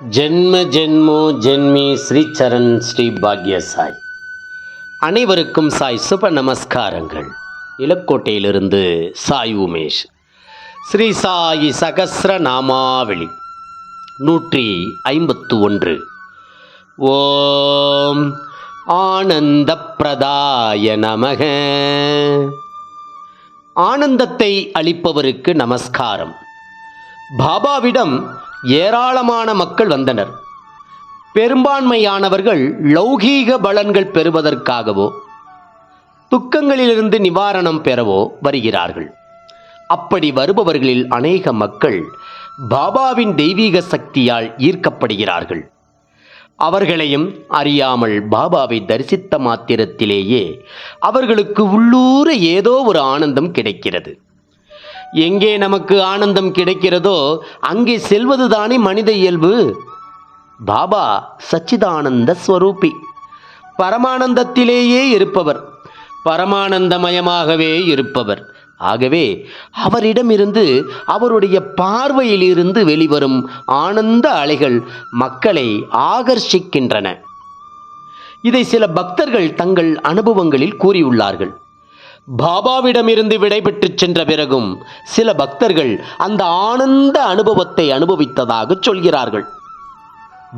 ஜென்ம ஜென்மோ ஜென்மி ஸ்ரீ சரண் ஸ்ரீ பாக்ய சாய். அனைவருக்கும் சாய் சுப நமஸ்காரங்கள். இலக்கோட்டையிலிருந்து சாய் உமேஷ். ஸ்ரீ சாயி சகசிர நாமாவளி. நூற்றி ஐம்பத்து ஒன்று. ஓம் ஆனந்த பிரதாய நமக. ஆனந்தத்தை அளிப்பவருக்கு நமஸ்காரம். பாபாவிடம் ஏராளமான மக்கள் வந்தனர். பெரும்பான்மையானவர்கள் லௌகீக பலன்கள் பெறுவதற்காகவோ துக்கங்களிலிருந்து நிவாரணம் பெறவோ வருகிறார்கள். அப்படி வருபவர்களில் அநேக மக்கள் பாபாவின் தெய்வீக சக்தியால் ஈர்க்கப்படுகிறார்கள். அவர்களையும் அறியாமல் பாபாவை தரிசித்த மாத்திரத்திலேயே அவர்களுக்கு உள்ளூர ஏதோ ஒரு ஆனந்தம் கிடைக்கிறது. எங்கே நமக்கு ஆனந்தம் கிடைக்கிறதோ அங்கே செல்வதுதானே மனித இயல்பு. பாபா சச்சிதானந்த ஸ்வரூபி. பரமானந்தத்திலேயே இருப்பவர். பரமானந்தமயமாகவே இருப்பவர். ஆகவே அவரிடமிருந்து அவருடைய பார்வையிலிருந்து வெளிவரும் ஆனந்த அலைகள் மக்களை ஆகர்ஷிக்கின்றன. இதை சில பக்தர்கள் தங்கள் அனுபவங்களில் கூறியுள்ளார்கள். பாபாவிடமிருந்து விடைபெற்று சென்ற பிறகும் சில பக்தர்கள் அந்த ஆனந்த அனுபவத்தை அனுபவித்ததாக சொல்கிறார்கள்.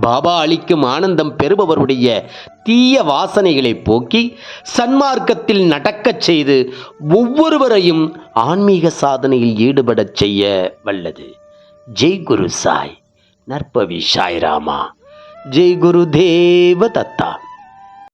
பாபா அளிக்கும் ஆனந்தம் பெறுபவருடைய தீய வாசனைகளை போக்கி சன்மார்க்கத்தில் நடக்கச் செய்து ஒவ்வொருவரையும் ஆன்மீக சாதனையில் ஈடுபடச் செய்ய வல்லது. ஜெய் குரு சாய். நற்பவி சாய்ராமா. ஜெய் குரு தேவ தத்தா